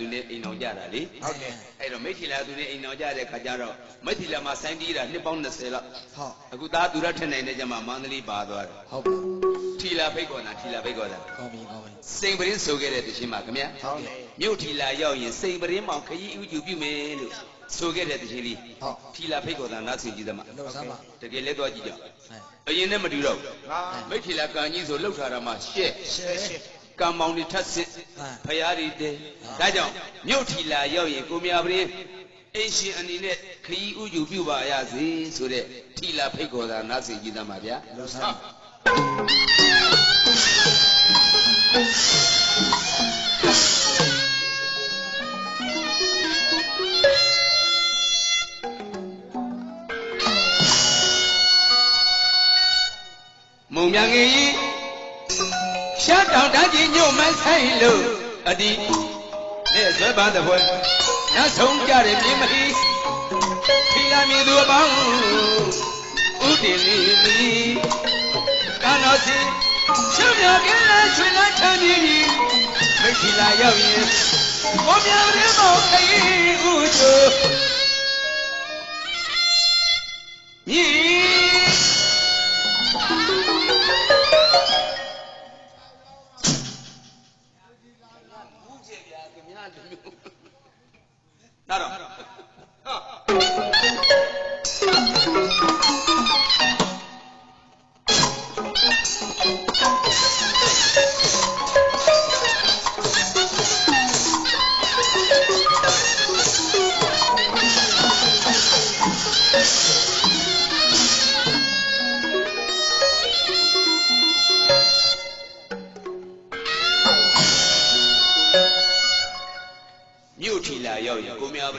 သူနဲ့အိမ်အောင်ကြတာလေဟုတ်တယ်အဲ့တော့မိတ်ထီလာသူနဲ့အိမ်အောင်ကြတဲ့ခါကျတော့မိတ်ထီလာမှာစိုင်းတီးတာနှစ်ပေါင်း20လောက်ဟုတ်အခုသားသူရထက်နိုင်တဲ့ကျမှမန္တလေးပါသွားတယ်ဟုတ်ပါထီလာဖိတ်ခေါ်တာထီလာဖိတ်ခေါ်တာကောင်းပြီကောင်းပြီစိန်ပရင်းဆိုခဲ့တဲ့တခြင်းပါခင်ဗျာဟုတ်တယ်မြို့ထီလာရောက်ရင်စိန်ပရင်းမောင်ခရီးဥကျူပြုမယ်လို့ဆိုခဲ့တဲ့တခြင်းလေးဟုတ်ထီလာဖိတ်ခေါ်တာနားဆင်ကြည့်သမှာလို့စမ်းပါတကယ်လဲတော့ကြည့်ကြဟဲ့အရင်နဲ့မတူတော့ဘူးငါမိတ်ထီလာကန်ကြီးဆိုလှုပ်ထားတာမှရှက်ရှဲရှဲ ကံမောင်တွေထပ်စစ်ဟမ်ဖရာတွေတဲ့ဒါကြောင့်မြို့ထီလာရောက်ရင်ကိုမြပရင်းအင်းရှင်အနေနဲ့ခရီးဥကျူပြုပါရစေဆိုတဲ့ထီလာဖိတ်ခေါ်တာနားဆင်ကြည့်သမှာဗျာလို့စမ်းမုံမြန်ငယ်ကြီး ရှားတောင်တန်းကြီးညို့မဆိုင်လို့အဒီလက်ဆွဲပန်းတဲ့ဘွယ်ညဆုံးကြတယ်မြင်မဟီဖီလာမြည်သူအပေါင်းဥတည်လီမီကံတော်စီရှုံမြောက်ကင်းလဲရွှေလန်းချမ်းမြေကြီးမိတ်ဖီလာရောက်ရင်ကိုမြန်ရင်းမောင်ခရီးဥကျိုညီ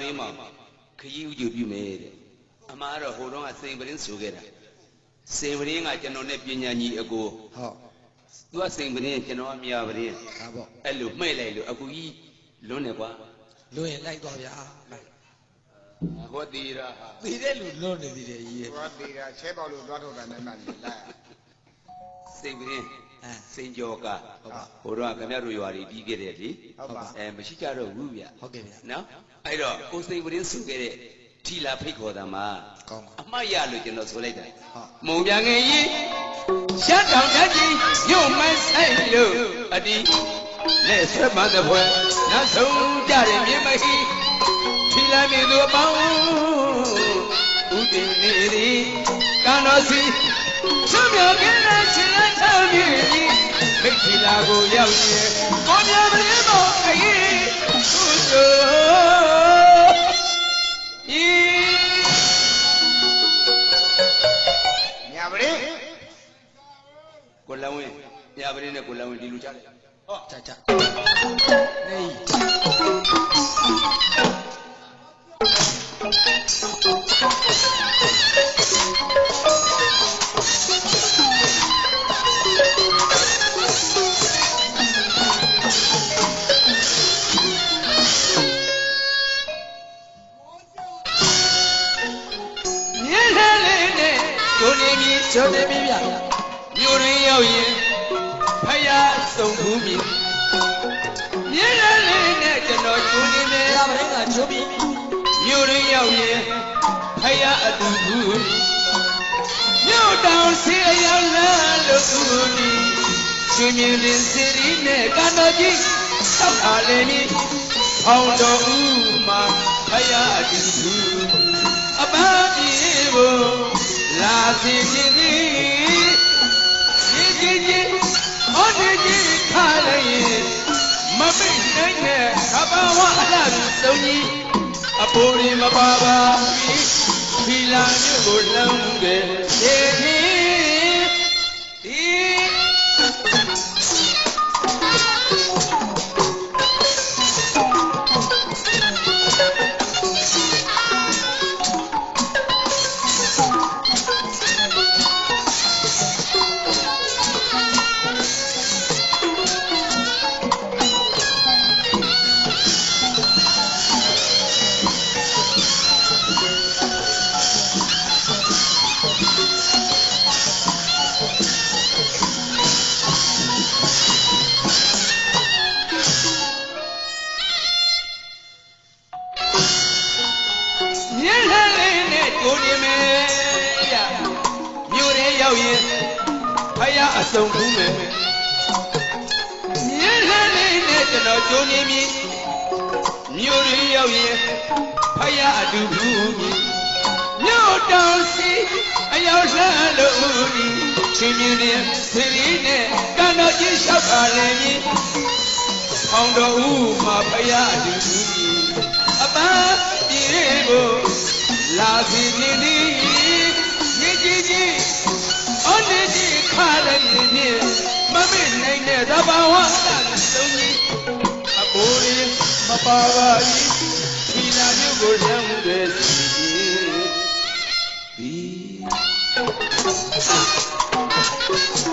ပရင်းမောင်ခရီးဥကျူပြုမယ်တဲ့အမှားတော့ဟိုတော့ကစိန်ပရင်းဆိုခဲ့တာစိန်ပရင်းကကျွန်တော်နဲ့ပညာညီအကိုဟုတ်သူကစိန်ပရင်းကျွန်တော်ကမြပရင်းဒါပေါ့အဲ့လိုမှဲ့လိုက်လို့အကူကြီးလွန်းနေကွာလွင်ရင်လိုက်သွားဗျာလိုက်ဟောတီရာဟာသိတဲ့လူလွန်နေသေးတယ်ကြီးရဲ့သွားသေးတာချဲပေါက်လို့သွားထုတ်တာနဲ့မှလည်းလာစိန်ပရင်းအဲ စိန်ကျော်ကဟုတ်ပါဟိုတော့ကခင်ဗျားတို့ရွာတွေပြီးခဲ့တယ်လေဟုတ်ပါအဲမရှိကြတော့ဘူးဗျဟုတ်ကဲ့ဗျာနော်အဲ့တော့ကိုစိန်ပရင်းဆိုခဲ့တဲ့ထီလာဖိတ်ခေါ်တာမှာကောင်းပါအမှတ်ရလို့ကျွန်တော်ဆိုလိုက်တာဟုတ်မုံပြန်ငယ်ကြီးရှတ်တောင်တက်ကြီးညို့မဆိုင်လို့အဒီလက်ဆွဲမတဲ့ဘွယ်နောက်ဆုံးကြတယ်မြင်မဟီထီလာမြင်သူအပေါင်းဥတည်နေသည်ကံတော်စီ ချမ်းမြောက်ကင်းတဲ့ချင်းလက်ချမ်းမြေကြီးမိတ်ထီလာကိုရောက်ရင်ကိုမြမင်းမောအကြီးသူတို့ဤညာပရိကိုလဝင်းညာပရင်းနဲ့ကိုလဝင်းဒီလူချတယ်ဟောကြကြနေ ရင်းရောက်ရင်ဖယားအတူဘူးမြို့တောင်စီအရောက်လာလို့ဦးဒီရှင်မြင်းလင်းစီရီနဲ့ကန္တော်ကြီးတောက်အားလေးနီဖောင်းတော်ဦးမှာဖယားအတူဘူးအပန်းပြေဖို့လာစီခြင်းသည်ဒီကြီးကြီးဟောဒီကြီးခါလိုက်ရင်မပိတ်နိုင်တဲ့သဘာဝအလှသူစုံကြီး အဖိုးရ ရဲရောက်ရင်ဖယားအစုံကူးမယ်မြင်းလှလေးနဲ့ကျွန်တော်ကြိုးနေပြီမြို့ရဲရောက်ရင်ဖယားအတူတူပြီမြို့တောင်စီအရောက်လှလို့ဒီချင်းမြင်းနဲ့စရီနဲ့ကံတော်ကြီးလျှောက်ပါလေမြည်အောင်တော်ဦးမှာဖယားအတူတူပြီအပန်းပြေကိုလာစီပြင်းဒီမြည်ကြီးကြီး အော်နေကြီးခါလည်းမြည်မြည်မမေ့နိုင်တဲ့သဘာဝအလုံးကြီးအဘိုးရင်မပါပါဘူးဒီလာမျိုးကိုလမ်းတွေစီပြီး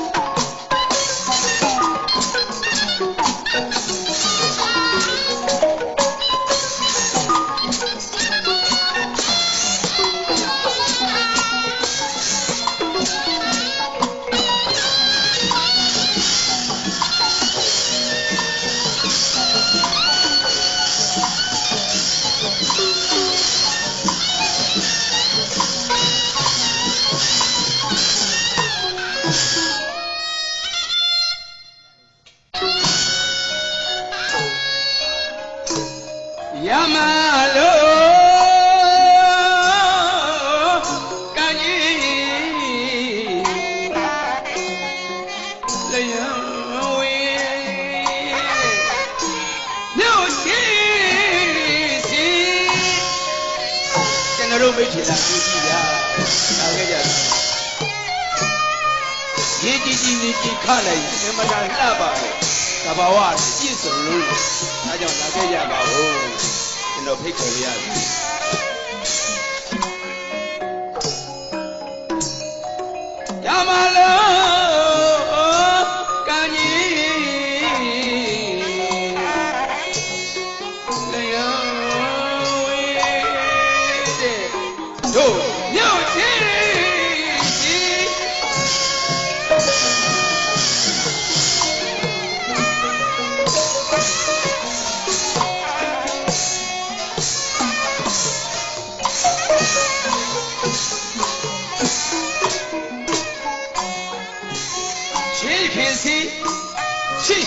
ရမလို့ကံကြီးလျံဝေမြို့ရှိစီကျွန်တော်တို့မိတ်ချင်တာကြည့်ကြည့်ရလာခဲ့ကြတယ်ရေးကြည့်ကြည့်နေကြည့်ခလိုက်အမတန်လှပါလေသဘာဝပြည့်စုံလို့ဒါကြောင့်လာခဲ့ကြပါဦး ကျွန်တော်ဖိတ်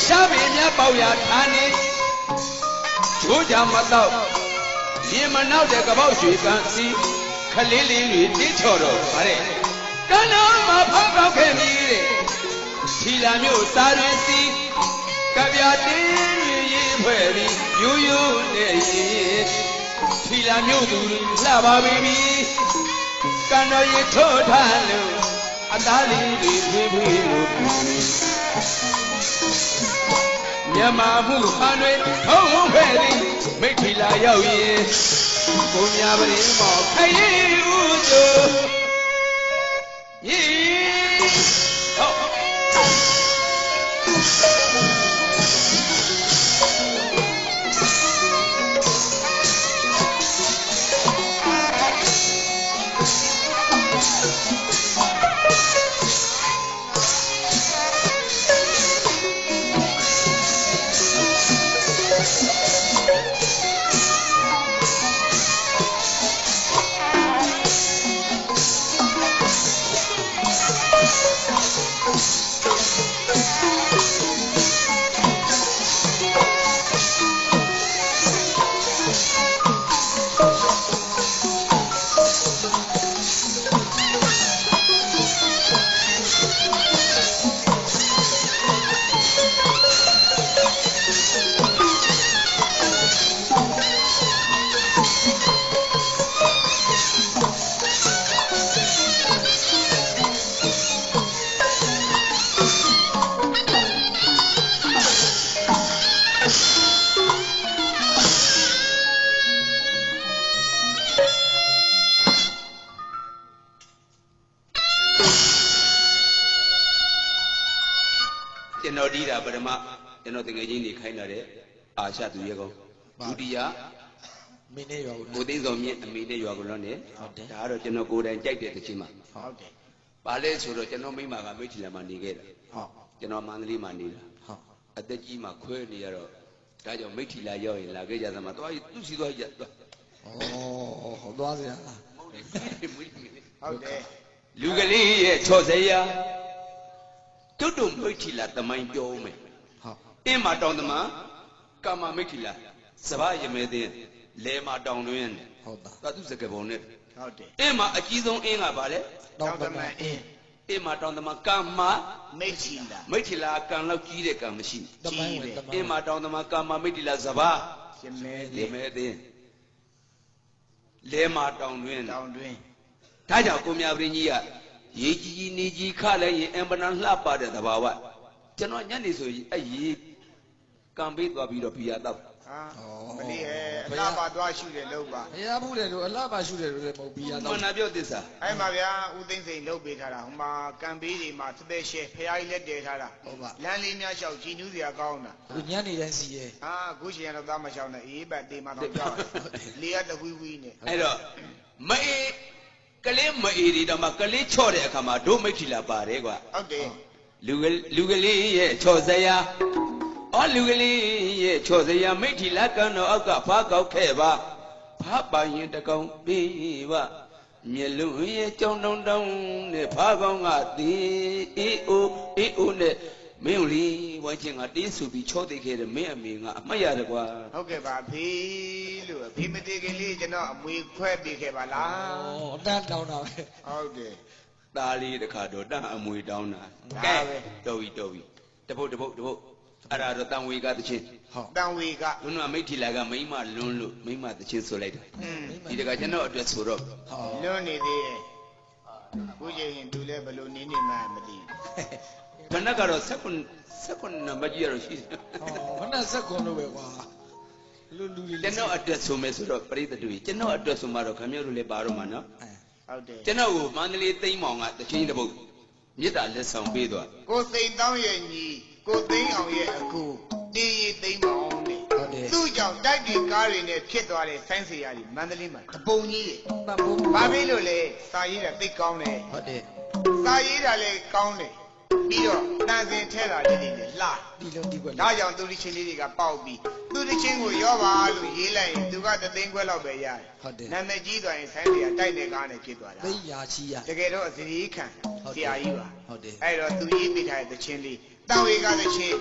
ရှေးရှားပင်များပေါက်ရာဌာနေချိုးကြမတော့ရင်မနောက်တဲ့ကပောက်ရွှေကန်းစီခလေးလေးတွေတင်းချော်တော့ဗါတဲ့ကန်းတော်မှာဖောက်ပေါက်ခဲ့ပြီတဲ့ထီလာမျိုးစားရင်စီကပြတင်းတွေရေးဖွဲ့ပြီးယူယူနဲ့ရေးထီလာမျိုးသူတွေလှပါပြီကန်းတော်ရေထိုးထားလို့အသားလေးတွေဖွေးဖွေးလို့ မြမမှုဟန်တွေထုံးဝဲသည်မိထီလာရောက်ရင်ကိုမြပရင်မောခရီးဥကျို မကျွန်တော်တကယ်ချင်းနေခိုင်းလာတဲ့အာရှသူရဲကောင်းဒုတိယမင်းနဲ့ရောဦးကိုသိန်းစောမြင့်အမေနဲ့ရွာကလွန်နဲ့ဟုတ်တယ်ဒါကတော့ကျွန်တော်ကိုယ်တိုင်ကြိုက်တဲ့တခြင်းမှာဟုတ်တယ်ပါလဲဆိုတော့ကျွန်တော်မိမကမိတ်ထီလာမှာနေခဲ့တာဟုတ်ကျွန်တော်မန္တလေးမှာနေတာဟုတ်အသက်ကြီးမှခွဲနေရတော့ဒါကြောင့်မိတ်ထီလာရောက်ရင်လာခဲ့ကြသမှာသွားသူ့စီသွားရသွားဟောသွားစရာဟုတ်တယ်လူကလေးရဲ့ချော်စရာတုတ်တုံမိတ်ထီလာတမိုင်းပြောဦးမယ်ဟုတ် အင်းမာတောင်တမန်ကာမမိတ်ထီလာစဘာရမဲတဲ့လဲမာတောင်တွင်ဟုတ်တာသာသူစကပုံနဲ့ဟုတ်တယ်အင်းမာအကြီးဆုံးအင်းကပါလေတောင်းတမန်အင်းအင်းမာတောင်တမန်ကာမမိတ်ချီလာမိတ်ထီလာကံလောက်ကြီးတဲ့ကံမရှိတမိုင်းဝင်တမိုအင်းင်းမာတောင်တမန်ကာမမိတ်ထီလာစဘာရမဲလဲလေးမဲတဲ့လဲမာတောင်တွင်တောင်းတွင်ဒါကြောင့်ကိုမြပရင်းကြီးကရေကြီးကြီးနေကြီးခလည်းရင်အင်ပနန်လှပတဲ့သဘာဝကျွန်တော်ညနေဆိုရင်အဲ့ရေ ကံပေးသွားပြီးတော့ဘီယာတော့ဟာမလေးရဲ့အလားပါသွားရှုတယ်လို့ပါဘုရားဘူးတယ်တို့အလှပါရှုတယ်တို့လည်းမဟုတ်ဘီယာမတော့နာပြောသစ္စာအဲ့မှာဗျာဦးသိန်းစိန်လုတ်ပေးထားတာဟိုမှာကံပေးတွေမှာသသက်ရှဲဖះကြီးလက်တည်ထားတာဟုတ်ပါလမ်းလေးများလျှောက်ကြည်နူးစရာကောင်းတာသူညနေတိုင်းစီရဲ့အာခုရှင်ကတော့သားမလျှောက်နဲ့အေးပတ်တေးမှတော့ကြောက်တယ်လေကတဝီဝီနဲ့အဲ့တော့မအေးကလေးမအေးဒီတော့မှကလေးချော့တဲ့အခါမှာဒုမိတ်ထီလာပါတယ်ကွာဟုတ်တယ်လူကလူကလေးရဲ့ချော့စရာ အော်လူကလေးရဲ့ချော့စရာမိတ်ထီလာကံတော်အောက်ကဖားကောက်ခဲ့ပါဖားပိုင်ရင်တကောင်ပေးပါမျက်လုံးရဲ့ကြောင်တောင်တောင်နဲ့ဖားကောင်းကသေးအေးအိုအေးအိုနဲ့မင်းလေးဝိုင်းချင်းကတင်းဆူပြီးချော့သိခဲ့တယ်မင်းအမေကအမှတ်ရတယ်ကွာဟုတ်ကဲ့ပါဖေးလို့ဖေးမတေခင်လေးကျွန်တော်အမွေခွဲပေးခဲ့ပါလားဩတန်းတောင်းတာပဲဟုတ်တယ်သားလေးတစ်ခါတော့တန့်အမွေတောင်းတာဒါကဲပဲတော်ပြီတော်ပြီတပုတ်တပုတ်တပုတ် အဲ့ဒါတော့တန်ဝေကတချင်းဟုတ်တန်ဝေကဘုန်းကမိတ်ထီလာကမိမ့်မလွန်းလို့မိမ့်မတချင်းဆိုလိုက်တာอืมဒီတကကျွန်တော်အတွက်ဆိုတော့ဟုတ်လွန်းနေသေးတယ်ခုချိန်ရင်သူလည်းဘယ်လိုနေနေမှမသိဘူးခဏကတော့16 16နံပါတ်ကြီးရတော့ရှိတယ်ဟောမနဲ့ဆက်ကွန်လို့ပဲကွာလူလူလေးကျွန်တော်အတွက်ဆိုမယ်ဆိုတော့ပရိသတ်တွေကျွန်တော်အတွက်ဆိုမှတော့ခင်ဗျားတို့လည်းပါတော့မှာနော်ဟုတ်တယ်ကျွန်တော်ကိုမန္တလေးသိမ်းမောင်ကတချင်းတစ်ပုတ်မြစ်တာလက်ဆောင်ပေးသွားကိုစိန်တောင်းရဲ့ညီ ကိုသိန်းအောင်ရဲ့အကူတင်းရီသိန်းပေါင်းနဲ့ဟုတ်တယ်သူ့ကြောင့်တိုက်ဒီကားတွေနဲ့ဖြစ်သွားတဲ့ဆိုင်းစီယာကြီးမန္တလေးမှာတပုံကြီးရဲ့တတ်ဖို့ဘာဖြစ်လို့လဲစာရေးတာသိကောင်းတယ်ဟုတ်တယ်စာရေးတာလည်းကောင်းတယ် ပြီးတော့တန်စင်ထဲတာလေးတွေလည်းလှဒီလုံးဒီကွက်ဒါကြောင့်သူဒီချင်းလေးတွေကပေါက်ပြီးသူဒီချင်းကိုရောပါလို့ရေးလိုက်ရင်သူကတသိန်းခွဲလောက်ပဲရတယ်ဟုတ်တယ်နာမည်ကြီးသွားရင်ဆိုင်းစီယာတိုက်နေကားနဲ့ဖြစ်သွားတာသိရာချီရတကယ်တော့အစီရီခံဆရာကြီးပါဟုတ်တယ်အဲ့တော့သူရေးပေးထားတဲ့သချင်းလေးတောင်ဝေကသချင်း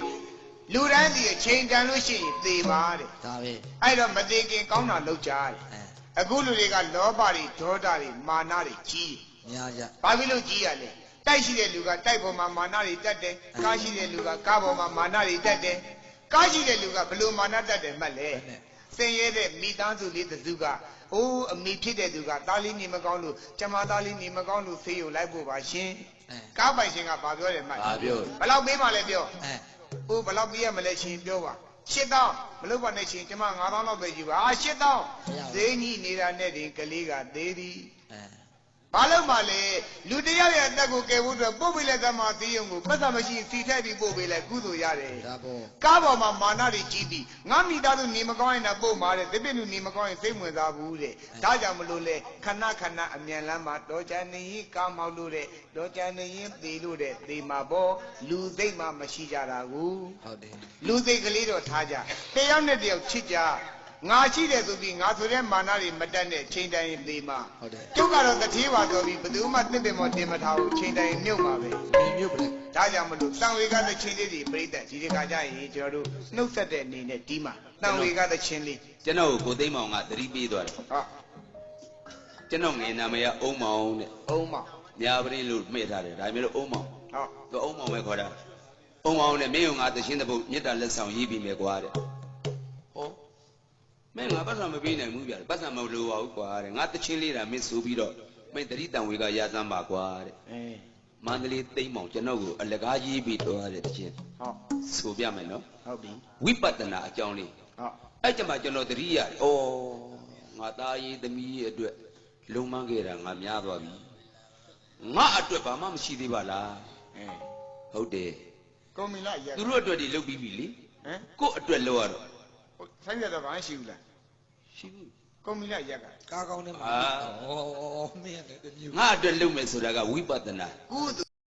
လူတန်းစီအချိန်တန်လို့ရှိရင်သေပါတဲ့ဒါပဲအဲ့တော့မသေးခင်ကောင်းတာလုပ်ကြတယ်အဲအခုလူတွေကလောဘတွေဒေါသတွေမာနတွေကြီးညာကြဘာဖြစ်လို့ကြီးရလဲ တိုက်ရှိတဲ့လူကတိုက်ပေါ်မှာမာနတွေတက်တယ်ကားရှိတဲ့လူကကားပေါ်မှာမာနတွေတက်တယ်ကားရှိတဲ့လူကဘလို့မာနတက်တယ်မှတ်လဲဘယ်နဲ့စင်ရဲတဲ့မိသားစုလေးတစ်စုကအိုးအမိဖြစ်တဲ့သူကသားလေးနေမကောင်းလို့ကျမသားလေးနေမကောင်းလို့ဆေးရုံလိုက်ဖို့ပါရှင်အဲကားပိုင်ရှင်ကဘာပြောတယ်မှတ်ဘာပြောဘယ်လောက်ပေးမှလဲပြောအဲ။အိုးဘယ်လောက်ပေးရမလဲရှင်ပြောပါ။ရှစ်တောင်းမလုပ်ပါနဲ့ရှင်ကျမ9000လောက်ပဲယူပါ။အာရှစ်တောင်းဈေးကြီးနေတာနဲ့တင်ကလေးကသေးသည်အဲ။ ဘာလို့မှလဲလူတယောက်ရဲ့အသက်ကိုကယ်ဖို့အတွက်ပို့ပေးလိုက်သမားသေးရုံကိုပတ်သက်မရှိစီထည့်ပြီးပို့ပေးလိုက်ကုသိုလ်ရတယ်ဒါပေါ့။ကားပေါ်မှာမာနတွေကြီးပြီးငါမိသားစုနေမကောင်းရင်တော့ပို့မှာတဲ့။သစ်ပင်လူနေမကောင်းရင်စိတ်ဝင်စားဘူးတဲ့။ဒါကြောင့်မလို့လေခဏခဏအမြန်လမ်းမှာတော်ချန်နေရင်ကားမောက်လို့တဲ့တော်ချန်နေရင်သေလို့တဲ့သေမှာပေါ့လူစိတ်မှမရှိကြတာကိုဟုတ်တယ်လူစိတ်ကလေးတော့ထားကြတယောက်နဲ့တယောက်ချစ်ကြ ငါရှိတယ်ဆိုပြီးငါဆိုတဲ့မာနတွေမတက်နဲ့ချိန်တိုင်းသေးမှာဟုတ်တယ်ကျုပ်ကတော့တတိပါတော်ပြီးဘယ်သူမှတစ်ပင်မတင်မထားဘူးချိန်တိုင်းမြုပ်မှာပဲဒီမြို့ပလက်ဒါကြောင့်မလို့တန်ဝေကသချင်းလေးတွေပြိတ္တဒီတခါကျရင်ကျွန်တော်တို့နှုတ်ဆက်တဲ့အနေနဲ့ဒီမှာတန်ဝေကသချင်းလေးကျွန်တော်ကိုကိုသိမ်းမောင်ကသတိပေးသွားတယ်ဟောကျွန်တော်ငယ်နာမည်ကအုံမောင်တဲ့အုံးမညာပရင်းလို့မှဲ့ထားတယ်ဒါပေမဲ့လို့အုံမောင်ဟောသူအုံမောင်ပဲခေါ်တာအုံမောင်နဲ့မင်းကငါတချင်းတစ်ပုတ်မြစ်တာလက်ဆောင်ရေးပြီးမယ်ကွာတဲ့ဟော မင်းငါပတ်စံမပေးနိုင်ဘူးဗျာပတ်စံမလိုပါဘူးကွာတဲ့ငါတချင်းလေးတာမင်းဆိုပြီးတော့မင်းတတိတန်ဝေကရစမ်းပါကွာတဲ့အဲမန္တလေးသိမ်းမောင်ကျွန်တော်ကိုအလကားရေးပြီးတော့တဲ့တချင်းဟောဆိုပြမယ်နော်ဟုတ်ပြီဝိပဿနာအကြောင်းလေးဟောအဲ့ကြမှာကျွန်တော်တတိရတယ်ဩငါသားရေးသမီးရေးအတွက်လုံမန်းခဲ့တာငါများသွားပြီငါအတွက်ဘာမှမရှိသေးပါလားအဲဟုတ်တယ်ကုံမီလာရက်သူတို့အတွက်ဒီလုပ်ပြီးပြီလေဟမ်ကို့အတွက်လုပ်ရတော့ ဆိုင်ရတော့ဘာရှိဘူးလားရှိဘူးကုံမီလာရက်ကကားကောင်းတဲ့မှာအာဩမင်းရတယ်ဒီမြို့ငါအတွက်လုပ်မယ်ဆိုတာကဝိပဿနာကုသ